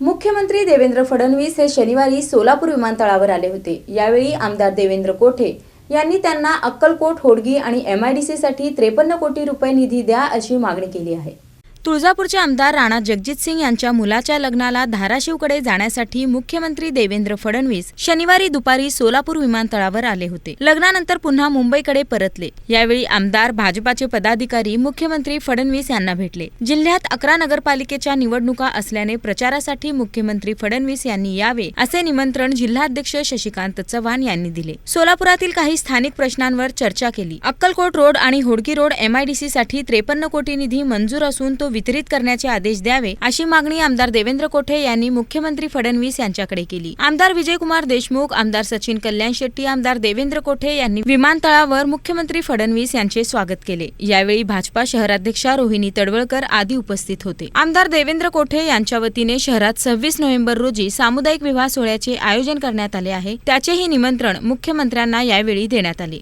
मुख्यमंत्री देवेंद्र फडणवीस हे शनिवारी सोलापूर विमानतळावर आले होते. यावेळी आमदार देवेंद्र कोठे यांनी त्यांना अक्कलकोट होडगी आणि एमआयडीसी साठी त्रेपन्न कोटी रुपये निधी द्या अशी मागणी केली आहे. तुळजापूरचे आमदार राणा जगजित सिंग यांच्या मुलाच्या लग्नाला धाराशिवकडे जाण्यासाठी मुख्यमंत्री देवेंद्र फडणवीस शनिवारी दुपारी सोलापूर विमानतळावर आले होते. लग्नानंतर पुन्हा मुंबईकडे परतले. यावेळी आमदार भाजपाचे पदाधिकारी मुख्यमंत्री फडणवीस यांना भेटले. जिल्ह्यात अकरा नगरपालिकेच्या निवडणुका असल्याने प्रचारासाठी मुख्यमंत्री फडणवीस यांनी यावे असे निमंत्रण जिल्हाध्यक्ष शशिकांत चव्हाण यांनी दिले. सोलापुरातील काही स्थानिक प्रश्नांवर चर्चा केली. अक्कलकोट रोड आणि होडकी रोड एमआयडीसी साठी त्रेपन्न कोटी निधी मंजूर असून तो वितरित करण्याचे आदेश द्यावे अशी मागणी आमदार देवेंद्र कोठे यांनी मुख्यमंत्री फडणवीस यांच्याकडे केली. आमदार विजयकुमार देशमुख आमदार सचिन कल्याण शेट्टी आमदार देवेंद्र कोठे यांनी विमानतळावर मुख्यमंत्री फडणवीस यांचे स्वागत केले. यावेळी भाजपा शहराध्यक्षा रोहिणी तडवळकर आदी उपस्थित होते. आमदार देवेंद्र कोठे यांच्या वतीने शहरात सव्वीस नोव्हेंबर रोजी सामुदायिक विवाह सोहळ्याचे आयोजन करण्यात आले आहे. त्याचेही निमंत्रण मुख्यमंत्र्यांना यावेळी देण्यात आले.